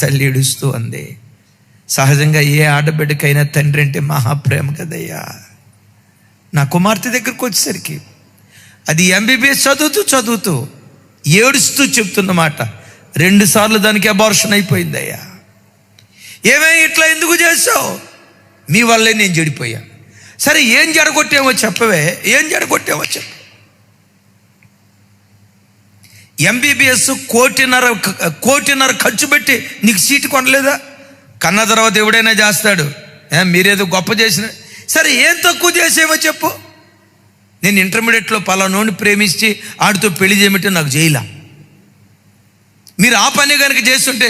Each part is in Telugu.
తల్లి ఏడుస్తూ అంది. సహజంగా ఏ ఆడబిడ్డకైనా తండ్రి అంటే మహాప్రేమ కదయ్యా. నా కుమార్తె దగ్గరకు వచ్చేసరికి అది ఎంబీబీఎస్ చదువుతూ చదువుతూ ఏడుస్తూ చెప్తున్నమాట రెండు సార్లు దానికి అబార్షన్ అయిపోయిందయ్యా. ఏమే ఇట్లా ఎందుకు చేసావు మీ వల్లే నేను చెడిపోయా సరే ఏం జడగొట్టామో చెప్పవే ఏం జడగొట్టామో చెప్పు. ఎంబీబీఎస్ కోటిన్నర కోటిన్నర ఖర్చు పెట్టి నీకు సీటు కొనలేదా? కన్న తర్వాత ఎవడైనా చేస్తాడు. మీరేదో గొప్ప చేసిన సరే ఏం తక్కువ చేసేవో చెప్పు. నేను ఇంటర్మీడియట్లో పలానోని ప్రేమించి ఆడితో పెళ్ళి చేయమంటే నాకు చేయలా. మీరు ఆ పని కనుక చేస్తుంటే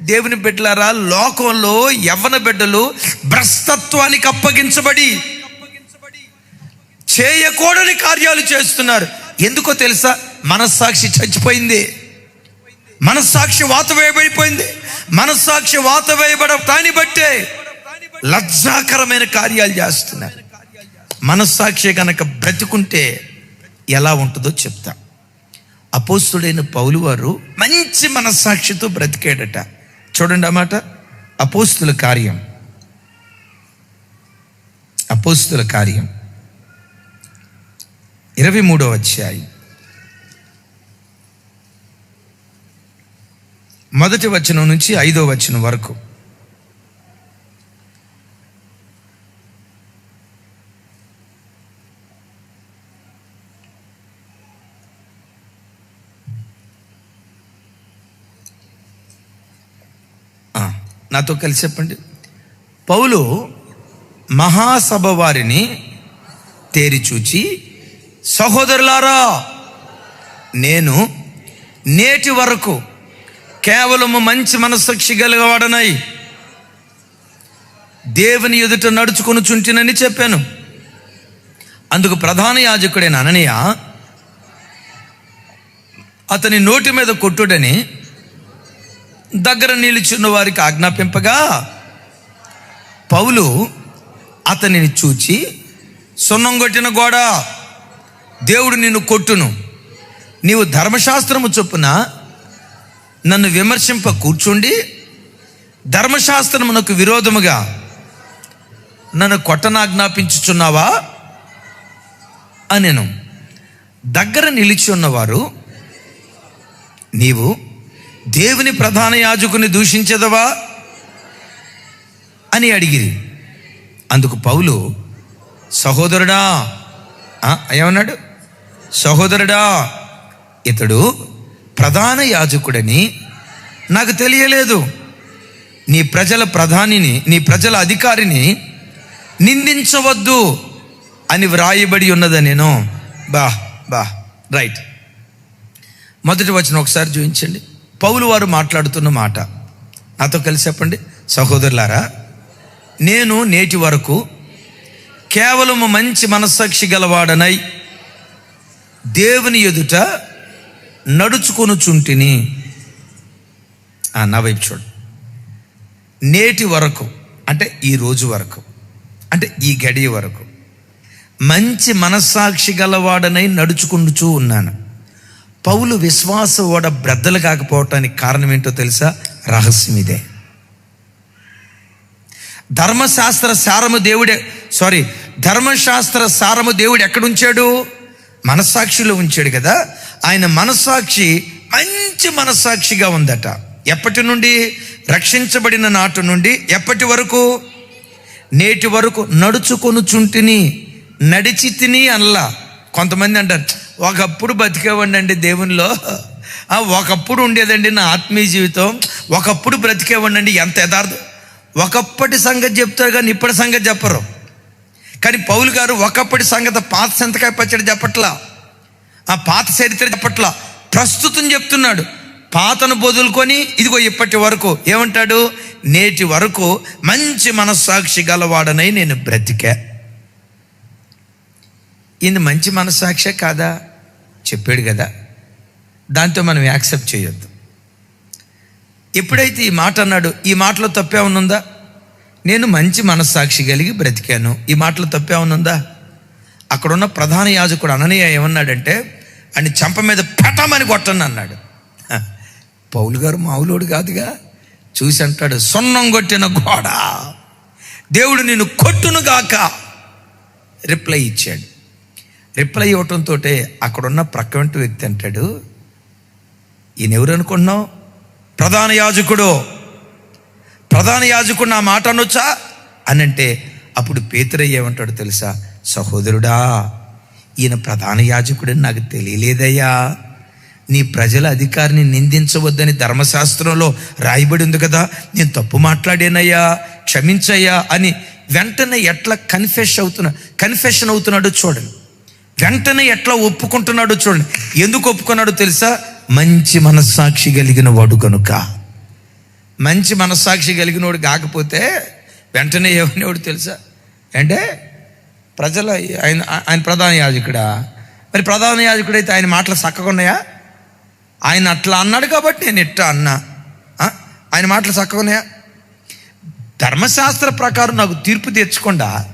దేవుని బిడ్డలారా లోకంలో యవ్వన బిడ్డలు భ్రష్టత్వానికి అప్పగించబడి చేయకూడని కార్యాలు చేస్తున్నారు. ఎందుకో తెలుసా? మనస్సాక్షి చచ్చిపోయింది. మనస్సాక్షి వాత వేయబడిపోయింది. మనస్సాక్షి వాత వేయబడ దాన్ని బట్టే లజ్జాకరమైన కార్యాలు చేస్తున్నారు. మనస్సాక్షి కనుక బ్రతుకుంటే ఎలా ఉంటుందో చెప్తా. అపోస్తుడైన పౌలు వారు మంచి మనస్సాక్షితో బ్రతికాడట. చూడండి అన్నమాట అపోస్తుల కార్యం. అపోస్తుల కార్యం. ఇరవై మూడో అధ్యాయం. మొదటి వచనం నుంచి ఐదో వచనం వరకు. నాతో కలిసి చెప్పండి. పౌలు మహాసభ వారిని తేరిచూచి సహోదరులారా నేను నేటి వరకు కేవలము మంచి మనస్సాక్షి కలిగవాడనై దేవుని ఎదుట నడుచుకొని చుంటినని చెప్పాను. అందుకు ప్రధాన యాజకుడైన అననీయ అతని నోటి మీద కొట్టుడని దగ్గర నిలుచున్న వారికి ఆజ్ఞాపింపగా పౌలు అతనిని చూచి సున్నం కొట్టిన గోడ దేవుడు నిన్ను కొట్టును. నీవు ధర్మశాస్త్రము చొప్పున నన్ను విమర్శింప కూర్చుండి ధర్మశాస్త్రమునకు విరోధముగా నన్ను కొట్టనాజ్ఞాపించుచున్నావా అనెను. దగ్గర నిలిచి ఉన్నవారు నీవు దేవుని ప్రధాన యాజకుని దూషించదవా అని అడిగిరి. అందుకు పౌలు సహోదరుడా ఏమన్నాడు? సహోదరుడా ఇతడు ప్రధాన యాజకుడని నాకు తెలియలేదు. నీ ప్రజల ప్రధానిని నీ ప్రజల అధికారిని నిందించవద్దు అని వ్రాయబడి ఉన్నదా నేను? బా బా రైట్. మొదటి వచ్చిన ఒకసారి చూపించండి. పౌలు వారు మాట్లాడుతున్న మాట. నాతో కలిసి చెప్పండి. సహోదరులారా నేను నేటి వరకు కేవలము మంచి మనస్సాక్షి గలవాడనై దేవుని ఎదుట నడుచుకొనుచుంటిని. ఆ, నా వైపు చూడు. నేటి వరకు అంటే ఈ రోజు వరకు అంటే ఈ గడియ వరకు మంచి మనస్సాక్షి గలవాడనై నడుచుకుంటూ ఉన్నాను. పౌలు విశ్వాస ఓడ బ్రద్దలు కాకపోవటానికి కారణం ఏంటో తెలుసా? రహస్యం ఇదే. ధర్మశాస్త్ర సారము దేవుడే సారీ ధర్మశాస్త్ర సారము దేవుడు ఎక్కడుంచాడు? మనస్సాక్షిలో ఉంచాడు కదా. ఆయన మనస్సాక్షి మంచి మనస్సాక్షిగా ఉందట. ఎప్పటి నుండి? రక్షించబడిన నాటు నుండి. ఎప్పటి వరకు? నేటి వరకు నడుచుకొనుచుంటిని నడిచి తిని అనలా. కొంతమంది అంటారు ఒకప్పుడు బతికేవాడినండి దేవునిలో. ఒకప్పుడు ఉండేదండి నా ఆత్మీయ జీవితం. ఒకప్పుడు బ్రతికేవాడినండి ఎంత యథార్థం. ఒకప్పటి సంగతి చెప్తారు కానీ ఇప్పటి సంగతి చెప్పరు. కానీ పౌలు గారు ఒకప్పటి సంగతి పాత సంతకాయ పచ్చడి చెప్పట్లా ఆ పాత చరిత్ర చెప్పట్లా. ప్రస్తుతం చెప్తున్నాడు పాతను బదులుకొని ఇదిగో ఇప్పటి వరకు ఏమంటాడు? నేటి వరకు మంచి మనస్సాక్షి గలవాడనై నేను బ్రతికా. ఇది మంచి మనస్సాక్షే కాదా? చెప్పాడు కదా. దాంతో మనం యాక్సెప్ట్ చేయొద్దు. ఎప్పుడైతే ఈ మాట అన్నాడు ఈ మాటలో తప్పే ఉందా నేను మంచి మనస్సాక్షి కలిగి బ్రతికాను. ఈ మాటలు తప్పేమనుందా అక్కడున్న ప్రధాన యాజకుడు అననీయ ఏమన్నాడంటే అని చంప మీద పెట్టమని కొట్టను అన్నాడు. పౌలు గారు మావులోడు కాదుగా? చూసి అంటాడు సున్నం కొట్టిన గోడ దేవుడు నిన్ను కొట్టును గాక రిప్లై ఇచ్చాడు. రిప్లై ఇవ్వటంతో అక్కడున్న ప్రక్కవంటి వ్యక్తి అంటాడు ఈయన ఎవరు అనుకున్నావు ప్రధాన యాజకుడు ప్రధాన యాజకుడు నా మాట అనొచ్చా? అని అంటే అప్పుడు పేతురయ్య ఏమంటాడు తెలుసా? సహోదరుడా ఈయన ప్రధాన యాజకుడని నాకు తెలియలేదయ్యా. నీ ప్రజల అధికారిని నిందించవద్దని ధర్మశాస్త్రంలో రాయబడి ఉంది కదా నేను తప్పు మాట్లాడానయ్యా క్షమించయ్యా అని వెంటనే ఎట్లా కన్ఫెష్ అవుతున్నా కన్ఫెషన్ అవుతున్నాడో చూడండి. వెంటనే ఎట్లా ఒప్పుకుంటున్నాడో చూడండి. ఎందుకు ఒప్పుకున్నాడో తెలుసా? మంచి మనస్సాక్షి కలిగిన వాడు కనుక మంచి మనస్సాక్షి కలిగినోడు కాకపోతే వెంటనే ఏమనేవాడు తెలుసా? అంటే ప్రజల ఆయన ఆయన ప్రధాన యాజకుడా? మరి ప్రధాన యాజకుడైతే ఆయన మాటలు చక్కగా ఉన్నాయా ఆయన అట్లా అన్నాడు కాబట్టి నేను ఇట్టా అన్నా. ఆయన మాటలు చక్కగా ఉన్నాయా ధర్మశాస్త్ర ప్రకారం నాకు తీర్పు తెచ్చకుండా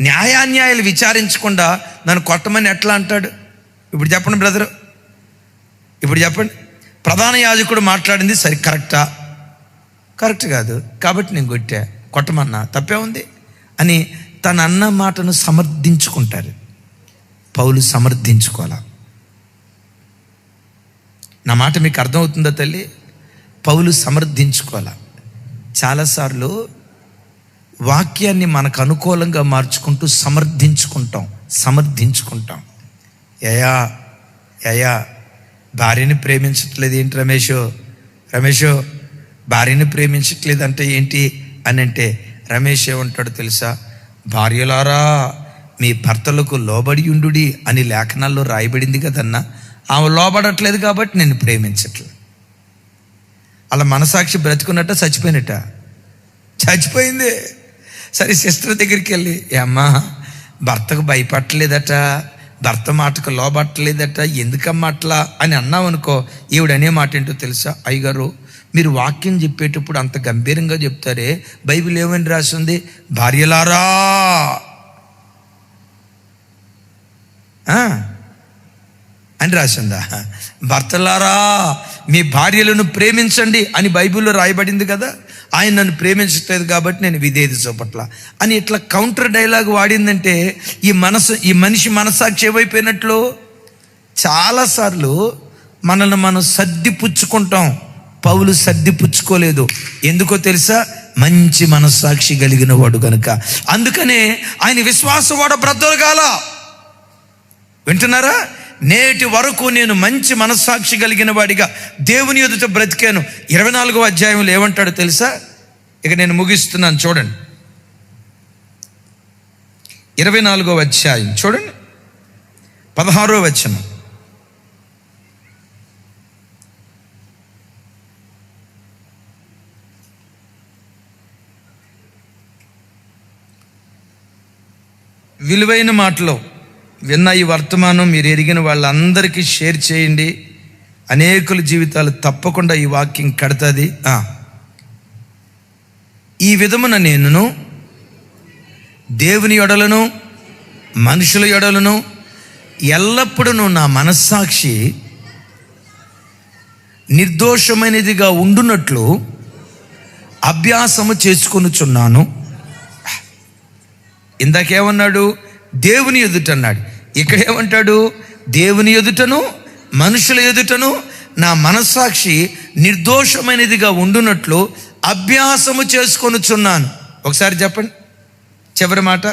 న్యాయాన్యాయాలు విచారించకుండా నన్ను కొట్టమని ఎట్లా అంటాడు? ఇప్పుడు చెప్పండి బ్రదరు. ఇప్పుడు చెప్పండి. ప్రధాన యాజకుడు మాట్లాడింది సరి కరెక్టా? కరెక్ట్ కాదు. కాబట్టి నేను కొట్టా. కొట్టమన్నా తప్పే ఉంది. అని తన అన్న మాటను సమర్థించుకుంటారు. పౌలు సమర్థించుకోవాలా? నా మాట మీకు అర్థమవుతుందా తల్లి? పౌలు సమర్థించుకోవాలా? చాలాసార్లు వాక్యాన్ని మనకు అనుకూలంగా మార్చుకుంటూ సమర్థించుకుంటాం. సమర్థించుకుంటాం. యయా యయా భార్యని ప్రేమించట్లేదు ఏంటి రమేషో? రమేష్ భార్యని ప్రేమించట్లేదంటే ఏంటి అని అంటే రమేష్ ఏమంటాడు తెలుసా? భార్యలారా మీ భర్తలకు లోబడి ఉండుడి అని లేఖనాల్లో రాయబడింది కదన్నా. ఆమె లోబడట్లేదు కాబట్టి నేను ప్రేమించట్లేదు అలా మనసాక్షి బ్రతుకున్నట్ట చచ్చిపోయినట చచ్చిపోయింది. సరే సిస్టర్ దగ్గరికి వెళ్ళి ఏమ్మా అమ్మా భర్తకు భయపడలేదట భర్త మాటకు లోబట్టలేదట ఎందుకమ్మా అట్లా? అని అన్నావనుకో ఈవిడనే ఈవిడ అనే మాట ఏంటో తెలుసా? అయ్యగారు మీరు వాక్యం చెప్పేటప్పుడు అంత గంభీరంగా చెప్తారే? బైబిల్ ఏమని రాసింది? భార్యలారా! అని రాసిందా? భర్తలారా మీ భార్యలను ప్రేమించండి అని బైబిల్లో రాయబడింది కదా? ఆయన నన్ను ప్రేమించట్లేదు కాబట్టి నేను విధేయత చూపట్ల. అని ఇట్లా కౌంటర్ డైలాగ్ వాడిందంటే ఈ మనసు ఈ మనిషి మనసాక్షి ఏమైపోయినట్లు? చాలాసార్లు మనల్ని మనం సర్ది పుచ్చుకుంటాం. పౌలు సర్దిపుచ్చుకోలేదు. ఎందుకో తెలుసా? మంచి మనస్సాక్షి కలిగిన వాడు కనుక అందుకనే ఆయన విశ్వాసం విశ్వాసవాడ బ్రతకాల వింటున్నారా? నేటి వరకు నేను మంచి మనస్సాక్షి కలిగిన వాడిగా దేవుని ఎదుట బ్రతికాను. ఇరవై నాలుగో అధ్యాయంలో ఏమంటాడో తెలుసా? ఇక నేను ముగిస్తున్నాను చూడండి. ఇరవై నాలుగో అధ్యాయం చూడండి. పదహారో వచ్చాను విలువైన మాటలో విన్న ఈ వర్తమానం మీరు ఎరిగిన వాళ్ళందరికీ షేర్ చేయండి. అనేకుల జీవితాలు తప్పకుండా ఈ వాక్యం కడుతుంది. ఈ విధమున నేనును దేవుని ఎడలను మనుషుల ఎడలను ఎల్లప్పుడూ నా మనస్సాక్షి నిర్దోషమైనదిగా ఉండునట్లు అభ్యాసము చేసుకొనుచున్నాను. ఇందాకేమన్నాడు? దేవుని ఎదుట అన్నాడు ఇక్కడేమంటాడు? దేవుని ఎదుటను మనుషుల ఎదుటను నా మనస్సాక్షి నిర్దోషమైనదిగా ఉండునట్లు అభ్యాసము చేసుకొనుచున్నాను. ఒకసారి చెప్పండి. చివరి మాట.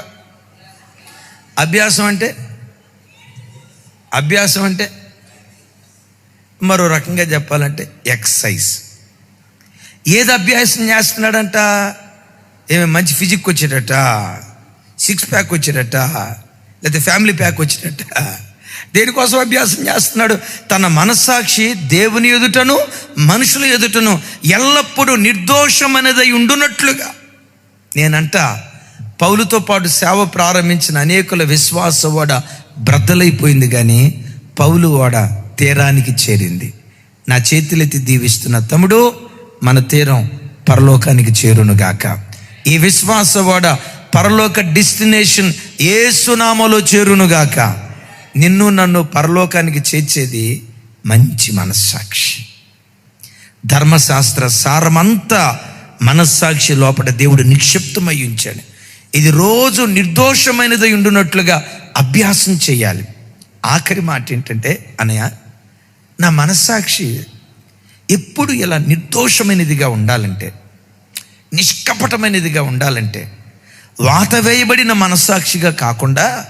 అభ్యాసం అంటే? అభ్యాసం అంటే? మరో రకంగా చెప్పాలంటే ఎక్సైజ్. ఏది అభ్యాసం చేస్తున్నాడంట? ఏమి మంచి ఫిజిక్ వచ్చేటట సిక్స్ ప్యాక్ వచ్చినట్ట లేకపోతే ఫ్యామిలీ ప్యాక్ వచ్చినట్ట. దేనికోసం అభ్యాసం చేస్తున్నాడు? తన మనస్సాక్షి దేవుని ఎదుటను మనుషుల ఎదుటను ఎల్లప్పుడూ నిర్దోషమనేదై ఉండునట్లుగా. నేనంట పౌలుతో పాటు సేవ ప్రారంభించిన అనేకుల విశ్వాస ఓడ బ్రద్దలైపోయింది కానీ పౌలు ఓడ తీరానికి చేరింది. నా చేతులెత్తి దీవిస్తున్న తమ్ముడు మన తీరం పరలోకానికి చేరునుగాక. ఈ విశ్వాస ఓడ పరలోక డెస్టినేషన్ ఏ సునామలో చేరునుగాక. నిన్ను నన్ను పరలోకానికి చేర్చేది మంచి మనస్సాక్షి. ధర్మశాస్త్ర సారమంతా మనస్సాక్షి లోపల దేవుడు నిక్షిప్తమై ఉంచాడు. ఇది రోజు నిర్దోషమైనది ఉండునట్లుగా అభ్యాసం చేయాలి. ఆఖరి మాట ఏంటంటే అనయ నా మనస్సాక్షి ఎప్పుడు ఇలా నిర్దోషమైనదిగా ఉండాలంటే నిష్కపటమైనదిగా ఉండాలంటే వాత వేయబడిన మనస్సాక్షిగా కాకుండా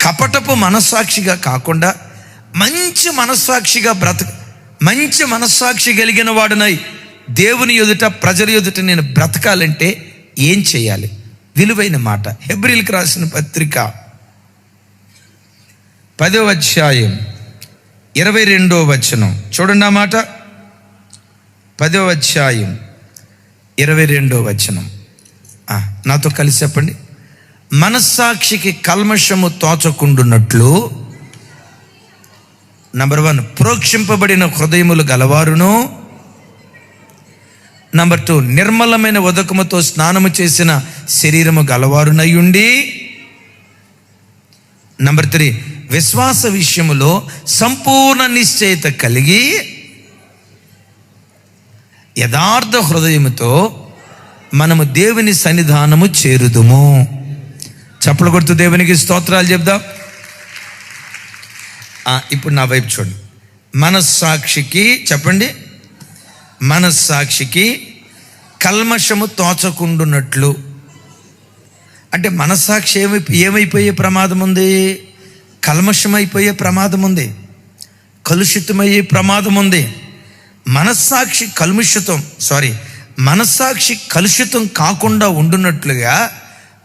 కపటపు మనస్సాక్షిగా కాకుండా మంచి మనస్సాక్షిగా బ్రతక మంచి మనస్సాక్షి కలిగిన వాడునై దేవుని ఎదుట ప్రజల ఎదుట నేను బ్రతకాలంటే ఏం చేయాలి? విలువైన మాట. హెబ్రిల్కి రాసిన పత్రిక పదో అధ్యాయం ఇరవై రెండో వచనం. చూడండి ఆ మాట. పదో అధ్యాయం ఇరవై రెండో వచనం. నాతో కలిసి చెప్పండి. మనస్సాక్షికి కల్మషము తోచకుండున్నట్లు నంబర్ వన్ ప్రోక్షింపబడిన హృదయములు గలవారును. నంబర్ టూ నిర్మలమైన ఉదకముతో స్నానము చేసిన శరీరము గలవారునయుండి నంబర్ త్రీ విశ్వాస విషయములో సంపూర్ణ నిశ్చయిత కలిగి యథార్థ హృదయముతో మనము దేవుని సన్నిధానము చేరుదుము. చప్పలు కొడుతూ దేవునికి స్తోత్రాలు చెప్దాం. ఇప్పుడు నా వైపు చూడండి. మనస్సాక్షికి చెప్పండి. మనస్సాక్షికి కల్మషము తోచకుండునట్లు. అంటే మనస్సాక్షి ఏమై ఏమైపోయే ప్రమాదం ఉంది? కల్మషమైపోయే ప్రమాదం ఉంది. కలుషితమయ్యే ప్రమాదం ఉంది. మనస్సాక్షి కలుషితం సారీ మనస్సాక్షి కలుషితం కాకుండా ఉండున్నట్లుగా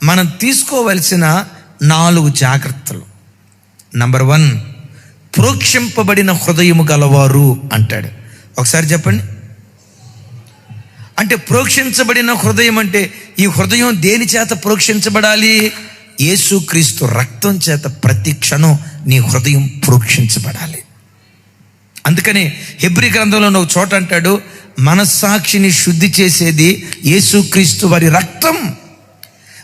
మనం తీసుకోవలసిన నాలుగు జాగ్రత్తలు. నంబర్ వన్ ప్రోక్షింపబడిన హృదయము గలవారు అంటాడు. ఒకసారి చెప్పండి. అంటే ప్రోక్షించబడిన హృదయం అంటే ఈ హృదయం దేని చేత ప్రోక్షించబడాలి? యేసుక్రీస్తు రక్తం చేత ప్రతి క్షణం నీ హృదయం ప్రోక్షించబడాలి. అందుకని హెబ్రి గ్రంథంలో ఒక చోట అంటాడు మనస్సాక్షిని శుద్ధి చేసేది యేసుక్రీస్తు వారి రక్తం.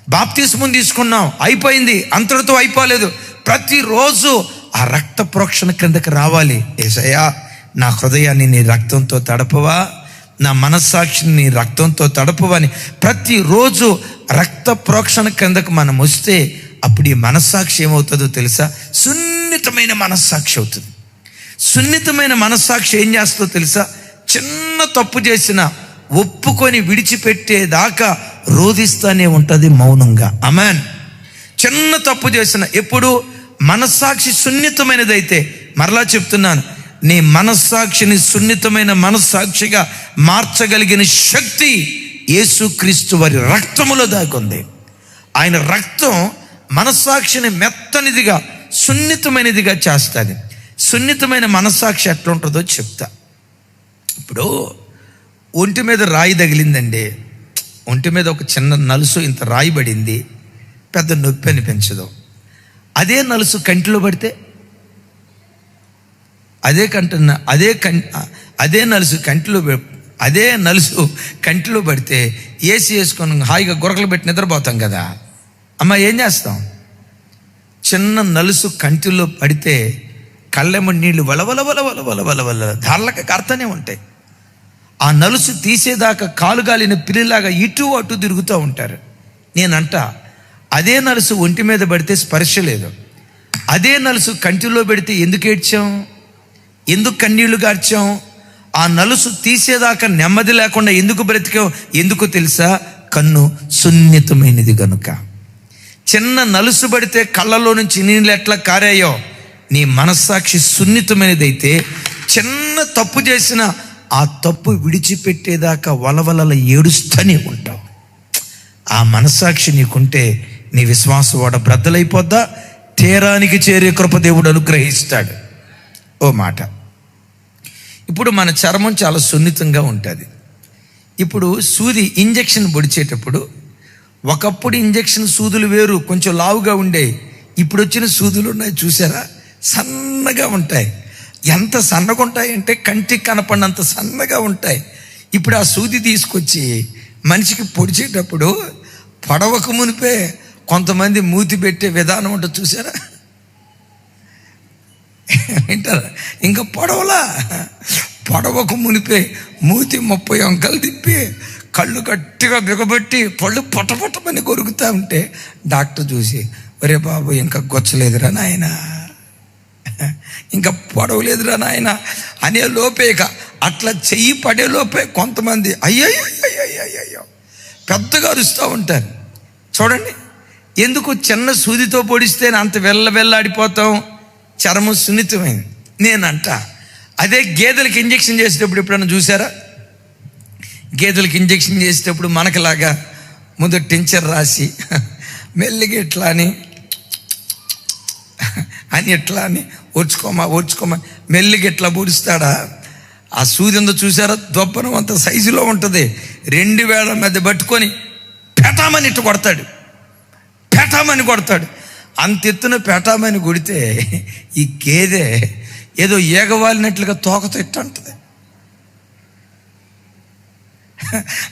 బాప్తిస్మం తీసుకున్నాం అయిపోయింది అంతటితో అయిపోలేదు. ప్రతిరోజు ఆ రక్త ప్రోక్షణ క్రిందకి రావాలి. ఏసయ్యా నా హృదయాన్ని నీ రక్తంతో తడపవా? నా మనస్సాక్షిని నీ రక్తంతో తడపవా అని ప్రతిరోజు రక్త ప్రోక్షణ క్రిందకు మనం వస్తే అప్పుడు ఈ మనస్సాక్షి ఏమవుతుందో తెలుసా? సున్నితమైన మనస్సాక్షి అవుతుంది. సున్నితమైన మనస్సాక్షి ఏం చేస్తుందో తెలుసా? చిన్న తప్పు చేసిన ఒప్పుకొని విడిచిపెట్టేదాకా రోధిస్తానే ఉంటుంది మౌనంగా. అమాన్ చిన్న తప్పు చేసిన ఎప్పుడు మనస్సాక్షి సున్నితమైనదైతే మరలా చెప్తున్నాను నీ మనస్సాక్షిని సున్నితమైన మనస్సాక్షిగా మార్చగలిగిన శక్తి యేసుక్రీస్తు వారి రక్తములో దాగుంది. ఆయన రక్తం మనస్సాక్షిని మెత్తనిదిగా సున్నితమైనదిగా చేస్తుంది. సున్నితమైన మనస్సాక్షి ఎట్లుంటుందో చెప్తా. ఇప్పుడు ఒంటి మీద రాయి తగిలిందండి. ఒంటి మీద ఒక చిన్న నలుసు ఇంత రాయి పడింది. పెద్ద నొప్పి అనిపించదు. అదే నలుసు కంటిలో పడితే అదే కంటున్న అదే కం అదే నలుసు కంటిలో అదే నలుసు కంటిలో పడితే ఏసీ వేసుకొని హాయిగా గురకలు పెట్టి నిద్రపోతాం కదా. అమ్మ ఏం చేస్తాం? చిన్న నలుసు కంటిలో పడితే కళ్ళెమ్మ నీళ్ళు వలవల వల వలవల వల వల కర్తనే ఉంటాయి. ఆ నలుసు తీసేదాకా కాలుగాలిన పిల్లిలాగా ఇటు అటు తిరుగుతూ ఉంటారు. నేనంట అదే నలుసు ఒంటి మీద పడితే స్పర్శ లేదు. అదే నలుసు కంటిలో పెడితే ఎందుకు ఏడ్చాం? ఎందుకు కన్నీళ్ళు గార్చాం? ఆ నలుసు తీసేదాకా నెమ్మది లేకుండా ఎందుకు బ్రతికాం? ఎందుకు తెలుసా? కన్ను సున్నితమైనది గనుక. చిన్న నలుసు పడితే కళ్ళలో నుంచి నీళ్ళు ఎట్లా కారాయో? నీ మనస్సాక్షి సున్నితమైనదైతే చిన్న తప్పు చేసిన ఆ తప్పు విడిచిపెట్టేదాకా వలవలల ఏడుస్తూనే ఉంటావు. ఆ మనస్సాక్షి నీకుంటే నీ విశ్వాసం వాడ బ్రద్దలైపోద్దా? తీరానికి చేరే కృప దేవుడు అనుగ్రహిస్తాడు. ఓ మాట. ఇప్పుడు మన చర్మం చాలా సున్నితంగా ఉంటుంది. ఇప్పుడు సూది ఇంజెక్షన్ పొడిచేటప్పుడు ఒకప్పుడు ఇంజెక్షన్ సూదులు వేరు కొంచెం లావుగా ఉండే ఇప్పుడు వచ్చిన సూదులు ఉన్నాయి చూసారా? సన్నగా ఉంటాయి. ఎంత సన్నగా ఉంటాయి అంటే కంటికి కనపడినంత సన్నగా ఉంటాయి. ఇప్పుడు ఆ సూది తీసుకొచ్చి మనిషికి పొడిచేటప్పుడు పొడవకు మునిపే కొంతమంది మూతి పెట్టే విధానం ఉంటుంది చూసారా? వింటారా? ఇంకా పొడవలా? పొడవకు మునిపే మూతి ముప్పై అంకలు తిప్పి కళ్ళు గట్టిగా బిగబెట్టి పళ్ళు పొట్టపొట్టమని కొరుకుతా ఉంటే డాక్టర్ చూసి ఒరే బాబు ఇంకా గొచ్చలేదురా నాయనా. ఇంకా పొడవలేదురా నాయన అనే లోపే ఇక. అట్లా చెయ్యి పడే లోపే కొంతమంది అయ్యయ్యో అయ్యయ్యో పెద్దగా అరుస్తూ ఉంటారు. చూడండి. ఎందుకు చిన్న సూదితో పొడిస్తే అంత వెళ్ళ వెళ్ళాడిపోతాం చర్మం సున్నితమైంది. నేనంట. అదే గేదెలకు ఇంజెక్షన్ చేసేటప్పుడు ఎప్పుడైనా చూసారా? గేదెలకు ఇంజెక్షన్ చేసేటప్పుడు మనకులాగా ముందు టించర్ రాసి మెల్లిగా ఇట్లా అని అని అని ఓడ్చుకోమా ఓడ్చుకోమా మెల్లిగా ఇట్లా పొడుస్తాడా ఆ సూది ఉందో చూసారా? దొప్పనం అంత సైజులో ఉంటుంది. రెండు వేల మధ్య పట్టుకొని పెటామని ఇట్టు కొడతాడు. పెటామని కొడతాడు. అంత ఎత్తున పెటామని కొడితే ఈ గేదె ఏదో ఏగవాలినట్లుగా తోకతో ఇట్టంటుంది.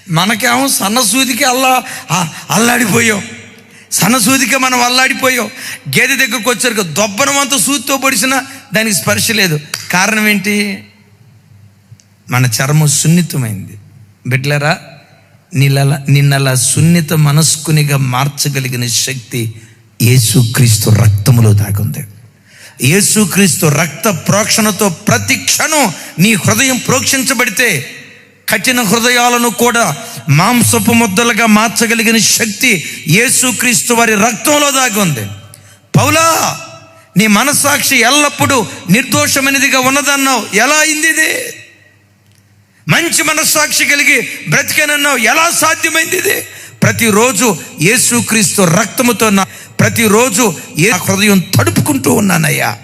మనకేమో సన్న సూదికి అల్లా అల్లాడిపోయాం. సన్నసూదికి మనం అల్లాడిపోయాం గేదె దగ్గరకు వచ్చారు దొబ్బనం అంతా సూదితో పొడిచిన దానికి స్పర్శ లేదు. కారణం ఏంటి? మన చర్మం సున్నితమైంది. బిడ్లరా నీళ్ళ నిన్నలా సున్నిత మనస్కునిగా మార్చగలిగిన శక్తి యేసుక్రీస్తు రక్తములో దాగుంది. యేసుక్రీస్తు రక్త ప్రోక్షణతో ప్రతి క్షణం నీ హృదయం ప్రోక్షించబడితే కఠిన హృదయాలను కూడా మాంసపు ముద్దలుగా మార్చగలిగిన శక్తి యేసుక్రీస్తు వారి రక్తంలో దాగి ఉంది. పౌలా నీ మనస్సాక్షి ఎల్లప్పుడూ నిర్దోషమైనదిగా ఉన్నదన్నావు. ఎలా అయింది ఇది? మంచి మనస్సాక్షి కలిగి బ్రతికేనన్నావు. ఎలా సాధ్యమైంది ఇది? ప్రతిరోజు యేసుక్రీస్తు రక్తముతో నా ప్రతిరోజు ఏ హృదయం తడుపుకుంటూ ఉన్నానయ్యా.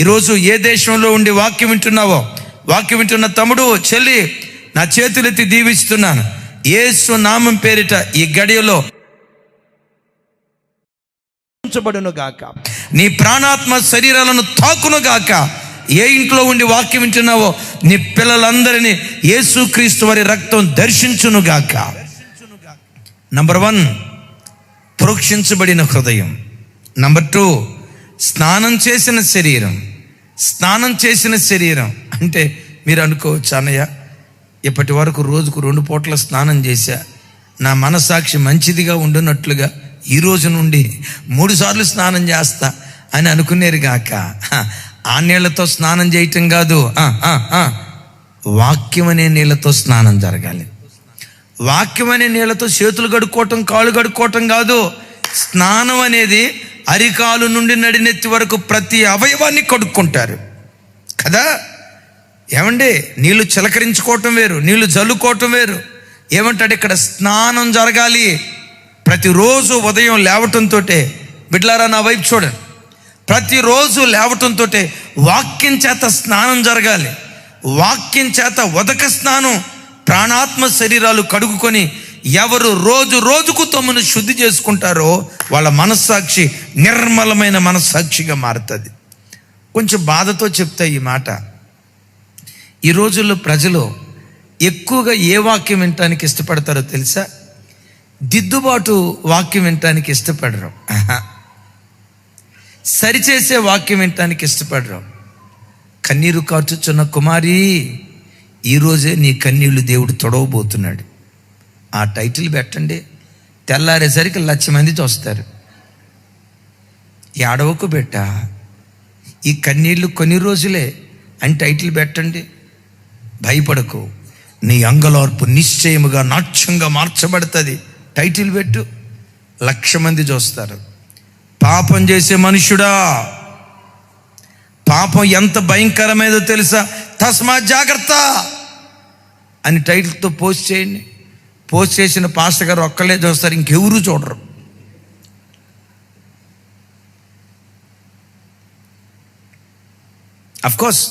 ఈరోజు ఏ దేశంలో ఉండి వాక్యం వింటున్నావో? వాక్యం వింటున్న తమ్ముడు చెల్లి నా చేతులెత్తి దీవిస్తున్నాను. యేసు నామం పేరిట ఈ గడియలో గాక. నీ ప్రాణాత్మ శరీరాలను తాకును గాక. ఏ ఇంట్లో ఉండి వాక్యం వింటున్నావో నీ పిల్లలందరినీ యేసుక్రీస్తు వారి రక్తం దర్శించును గాక. నంబర్ వన్ ప్రోక్షించబడిన హృదయం. నంబర్ టూ స్నానం చేసిన శరీరం. స్నానం చేసిన శరీరం. అంటే మీరు అనుకోవచ్చు అన్నయ్య? ఇప్పటి వరకు రోజుకు రెండు పూట్ల స్నానం చేశా. నా మనసాక్షి మంచిదిగా ఉండునట్లుగా ఈ రోజు నుండి మూడుసార్లు స్నానం చేస్తా అని అనుకునేరు గాక. ఆ నీళ్ళతో స్నానం చేయటం కాదు. ఆ, ఆ, వాక్యం అనే నీళ్ళతో స్నానం జరగాలి. వాక్యం అనే నీళ్ళతో చేతులు కడుక్కోవటం కాళ్ళు కడుక్కోవటం కాదు. స్నానం అనేది అరికాలు నుండి నడినెత్తి వరకు ప్రతి అవయవాన్ని కడుక్కుంటారు. కదా? ఏమండి? నీళ్ళు చిలకరించుకోవటం వేరు నీళ్ళు జల్లుకోవటం వేరు. ఏమంటాడు ఇక్కడ స్నానం జరగాలి. ప్రతిరోజు ఉదయం లేవటంతో బిడ్లారా నా వైపు చూడండి. ప్రతిరోజు లేవటంతో వాక్యం చేత స్నానం జరగాలి. వాక్యం చేత ఉదక స్నానం ప్రాణాత్మ శరీరాలు కడుగుకొని ఎవరు రోజు రోజుకు తమను శుద్ధి చేసుకుంటారో వాళ్ళ మనస్సాక్షి నిర్మలమైన మనస్సాక్షిగా మారుతుంది. కొంచెం బాధతో చెప్తా ఈ మాట. ఈ రోజుల్లో ప్రజలు ఎక్కువగా ఏ వాక్యం వినటానికి ఇష్టపడతారో తెలుసా? దిద్దుబాటు వాక్యం వినటానికి ఇష్టపడరు. సరిచేసే వాక్యం వినటానికి ఇష్టపడరు. కన్నీరు కార్చుచున్న కుమారి ఈరోజే నీ కన్నీళ్ళు దేవుడు తొడవబోతున్నాడు. ఆ టైటిల్ పెట్టండి. తెల్లారేసరికి లక్ష మంది చూస్తారు. ఏడవకు పెట్ట ఈ కన్నీళ్ళు కొన్ని రోజులే అని టైటిల్ పెట్టండి. భయపడకు. నీ అంగలార్పు నిశ్చయముగా నాట్యంగా మార్చబడుతుంది. టైటిల్ పెట్టు. లక్ష మంది చూస్తారు. పాపం చేసే మనుషుడా. పాపం ఎంత భయంకరమైనదో తెలుసా? తస్మా జాగ్రత్త అని టైటిల్తో పోస్ట్ చేయండి. పోస్ట్ చేసిన పాస్టర్ గారు ఒక్కళ్ళే చూస్తారు ఇంకెవరూ చూడరు. అఫ్కోర్స్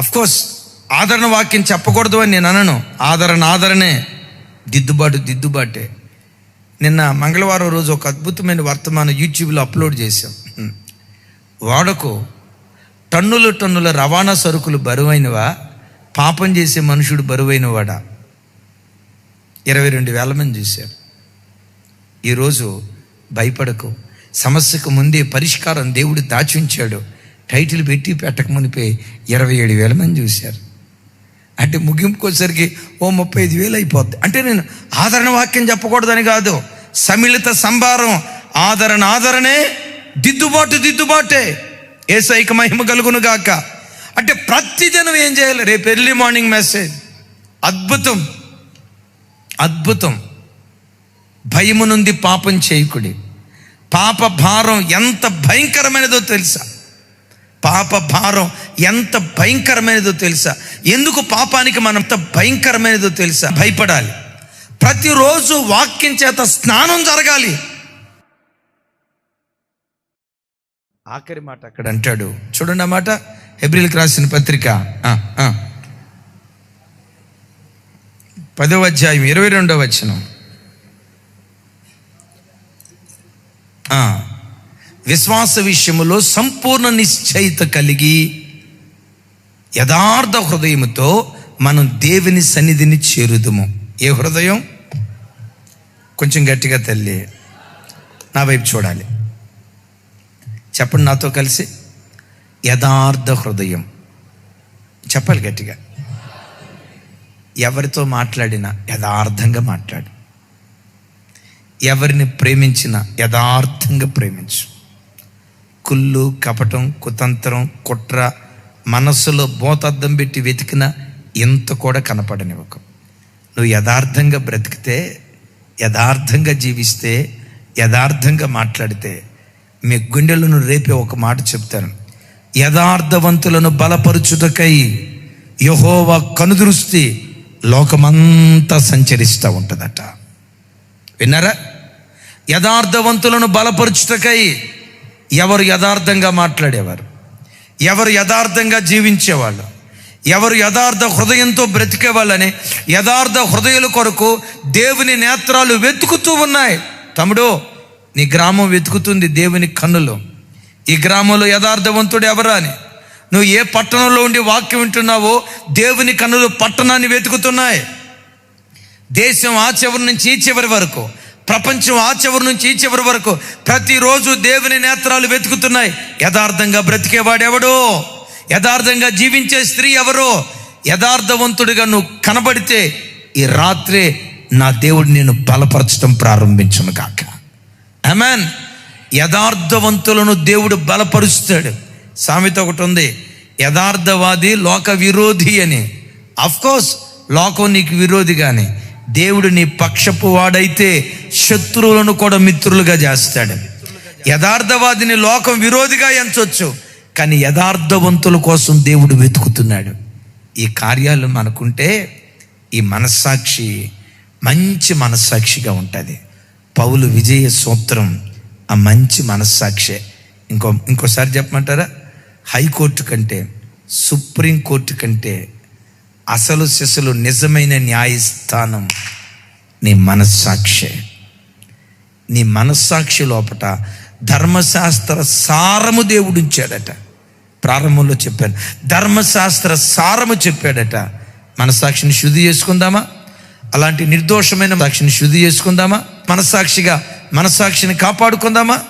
కోర్స్ ఆదరణ వాక్యం చెప్పకూడదు అని నేను అనను. ఆదరణ ఆదరణే దిద్దుబాటు దిద్దుబాటే. నిన్న మంగళవారం రోజు ఒక అద్భుతమైన వర్తమానం యూట్యూబ్లో అప్లోడ్ చేశాం. వాడకు టన్నుల టన్నుల రవాణా సరుకులు బరువైనవా? పాపం చేసే మనుషుడు బరువైనవాడా? ఇరవై రెండు వేల మంది చూశారు ఈరోజు భయపడకు. సమస్యకు ముందే పరిష్కారం దేవుడు దాచి ఉంచాడు. టైటిల్ పెట్టి పెట్టక మునిపే ఇరవై ఏడు వేల మంది చూశారు. అంటే ముగింపుకొచ్చేసరికి ఓ ముప్పై ఐదు వేలు అయిపోద్ది. అంటే నేను ఆదరణ వాక్యం చెప్పకూడదని కాదు సమిళిత సంభారం ఆదరణ ఆదరణే దిద్దుబాటు దిద్దుబాటే. ఏసైక మహిమ కలుగును గాక. అంటే ప్రతిదినం ఏం చేయాలి? రేపు ఎర్లీ మార్నింగ్ మెసేజ్. అద్భుతం. అద్భుతం. భయము నుండి పాపం చేయకుడి. పాప భారం ఎంత భయంకరమైనదో తెలుసా? పాప భారం ఎంత భయంకరమైనదో తెలుసా? ఎందుకు పాపానికి మనం ఎంత భయంకరమైనదో తెలుసా? భయపడాలి. ప్రతిరోజు వాక్యం చేత స్నానం జరగాలి. ఆఖరి మాట అక్కడ అంటాడు. చూడండి ఆ మాట. హెబ్రిల్కి రాసిన పత్రిక. ఆ, పదవ అధ్యాయం ఇరవై రెండవ వచనం. ఆ, విశ్వాస విషయములో సంపూర్ణ నిశ్చయిత కలిగి యథార్థ హృదయముతో మనం దేవుని సన్నిధిని చేరుదుము. ఏ హృదయం? కొంచెం గట్టిగా తల్లి నా వైపు చూడాలి. చెప్పండి నాతో కలిసి. యథార్థ హృదయం. చెప్పాలి గట్టిగా. ఎవరితో మాట్లాడినా యథార్థంగా మాట్లాడు. ఎవరిని ప్రేమించినా యథార్థంగా ప్రేమించు. కుళ్ళు కపటం కుతంత్రం కుట్ర మనస్సులో బోతద్దం పెట్టి వెతికిన ఎంత కూడా కనపడనివ్వకు. నువ్వు యథార్థంగా బ్రతికితే యథార్థంగా జీవిస్తే యథార్థంగా మాట్లాడితే మీ గుండెలను రేపే ఒక మాట చెప్తాను. యథార్థవంతులను బలపరుచుటకై యహోవా కనుదృష్టి లోకమంతా సంచరిస్తూ ఉంటుందట. విన్నారా? యథార్థవంతులను బలపరుచుటకై ఎవరు యథార్థంగా మాట్లాడేవారు? ఎవరు యథార్థంగా జీవించేవాళ్ళు? ఎవరు యథార్థ హృదయంతో బ్రతికేవాళ్ళని యథార్థ హృదయాల కొరకు దేవుని నేత్రాలు వెతుకుతూ ఉన్నాయి. తమ్ముడు నీ గ్రామం వెతుకుతుంది దేవుని కన్నులు. ఈ గ్రామంలో యథార్థవంతుడు ఎవరా అని? నువ్వు ఏ పట్టణంలో ఉండి వాక్యం వింటున్నావో దేవుని కన్నులు పట్టణాన్ని వెతుకుతున్నాయి. దేశం ఆ చివరి నుంచి ఈ చివరి వరకు. ప్రపంచం ఆ చివరి నుంచి ఈ చివరి వరకు ప్రతిరోజు దేవుని నేత్రాలు వెతుకుతున్నాయి. యథార్థంగా బ్రతికేవాడెవడో? యథార్థంగా జీవించే స్త్రీ ఎవరో? యథార్థవంతుడిగా నువ్వు కనబడితే ఈ రాత్రే నా దేవుడు నేను బలపరచడం ప్రారంభించను కాక అమెన్ యథార్థవంతులను దేవుడు బలపరుస్తాడు. సామెత ఒకటి ఉంది. యథార్థవాది లోక విరోధి అని అఫ్కోర్స్ లోకం నీకు విరోధి కానీ దేవుడు నీ పక్షపు వాడైతే శత్రువులను కూడా మిత్రులుగా చేస్తాడు. యథార్థవాదిని లోకం విరోధిగా ఎంచొచ్చు కానీ యథార్థవంతుల కోసం దేవుడు వెతుకుతున్నాడు. ఈ కార్యాలు మనకుంటే ఈ మనస్సాక్షి మంచి మనస్సాక్షిగా ఉంటుంది. పౌలు విజయ సూత్రం ఆ మంచి మనస్సాక్షే. ఇంకో ఇంకోసారి చెప్పమంటారా? హైకోర్టు కంటే సుప్రీం కోర్టు కంటే అసలు శిశులు నిజమైన న్యాయస్థానం. నీ మనస్సాక్షి. నీ మనస్సాక్షి లోపట ధర్మశాస్త్ర సారము దేవుడు ఇచ్చాడట ప్రారంభంలో చెప్పాను. ధర్మశాస్త్ర సారము చెప్పాడట. మనస్సాక్షిని శుద్ధి చేసుకుందామా? అలాంటి నిర్దోషమైన సాక్షిని శుద్ధి చేసుకుందామా? మనస్సాక్షిగా మనస్సాక్షిని కాపాడుకుందామా?